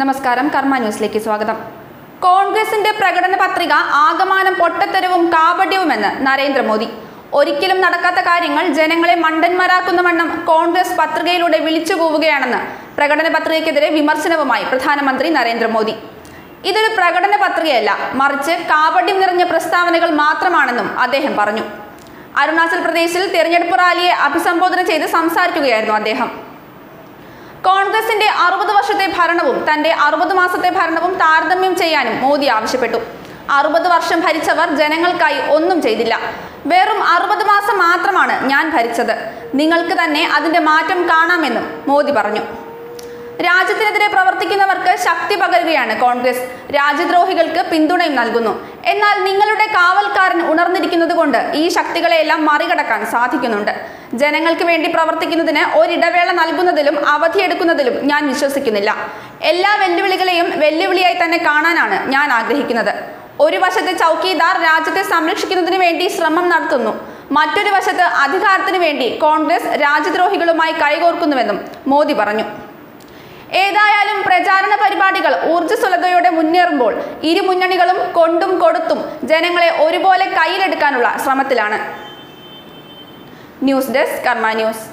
നമസ്കാരം കർമ്മ ന്യൂസിലേക്ക് സ്വാഗതം. കോൺഗ്രസിന്റെ പ്രകടന പത്രിക ആകമാനം പൊട്ടത്തരവും കാപട്യവുമെന്ന് നരേന്ദ്രമോദി. ഒരിക്കലും നടക്കാത്ത കാര്യങ്ങൾ ജനങ്ങളെ മണ്ടന്മാരാക്കുന്ന വണ്ണം കോൺഗ്രസ് പത്രികയിലൂടെ വിളിച്ചു പോവുകയാണെന്ന് പ്രകടന പത്രികയ്ക്കെതിരെ വിമർശനവുമായി പ്രധാനമന്ത്രി നരേന്ദ്രമോദി. ഇതൊരു പ്രകടന പത്രികയല്ല മറിച്ച് കാപട്യം നിറഞ്ഞ പ്രസ്താവനകൾ മാത്രമാണെന്നും അദ്ദേഹം പറഞ്ഞു. അരുണാചൽ പ്രദേശിൽ തെരഞ്ഞെടുപ്പ് റാലിയെ അഭിസംബോധന ചെയ്ത് സംസാരിക്കുകയായിരുന്നു അദ്ദേഹം. കോൺഗ്രസിന്റെ അറുപത് വർഷത്തെ ഭരണവും തന്റെ അറുപത് മാസത്തെ ഭരണവും താരതമ്യം ചെയ്യാനും മോദി ആവശ്യപ്പെട്ടു. അറുപത് വർഷം ഭരിച്ചവർ ജനങ്ങൾക്കായി ഒന്നും ചെയ്തില്ല. വെറും അറുപത് മാസം മാത്രമാണ് ഞാൻ ഭരിച്ചത്. നിങ്ങൾക്ക് തന്നെ അതിന്റെ മാറ്റം കാണാമെന്നും മോദി പറഞ്ഞു. രാജ്യത്തിനെതിരെ പ്രവർത്തിക്കുന്നവർക്ക് ശക്തി പകരുകയാണ് കോൺഗ്രസ്. രാജ്യദ്രോഹികൾക്ക് പിന്തുണയും നൽകുന്നു. എന്നാൽ നിങ്ങളുടെ കാവൽക്കാരൻ ഉണർന്നിരിക്കുന്നത് കൊണ്ട് ഈ ശക്തികളെയെല്ലാം മറികടക്കാൻ സാധിക്കുന്നുണ്ട്. ജനങ്ങൾക്ക് വേണ്ടി പ്രവർത്തിക്കുന്നതിന് ഒരിടവേള നൽകുന്നതിലും അവധിയെടുക്കുന്നതിലും ഞാൻ വിശ്വസിക്കുന്നില്ല. എല്ലാ വെല്ലുവിളികളെയും വെല്ലുവിളിയായി തന്നെ കാണാനാണ് ഞാൻ ആഗ്രഹിക്കുന്നത്. ഒരു വശത്ത് ചൗക്കീദാർ രാജ്യത്തെ സംരക്ഷിക്കുന്നതിന് വേണ്ടി ശ്രമം നടത്തുന്നു. മറ്റൊരു വശത്ത് അധികാരത്തിനു വേണ്ടി കോൺഗ്രസ് രാജ്യദ്രോഹികളുമായി കൈകോർക്കുന്നുവെന്നും മോദി പറഞ്ഞു. ഏതായാലും പ്രചാരണ മുന്നേറുമ്പോൾ ഇരു മുന്നണികളും കൊണ്ടും കൊടുത്തും ജനങ്ങളെ ഒരുപോലെ കയ്യിലെടുക്കാനുള്ള ശ്രമത്തിലാണ്. News desk Karma news.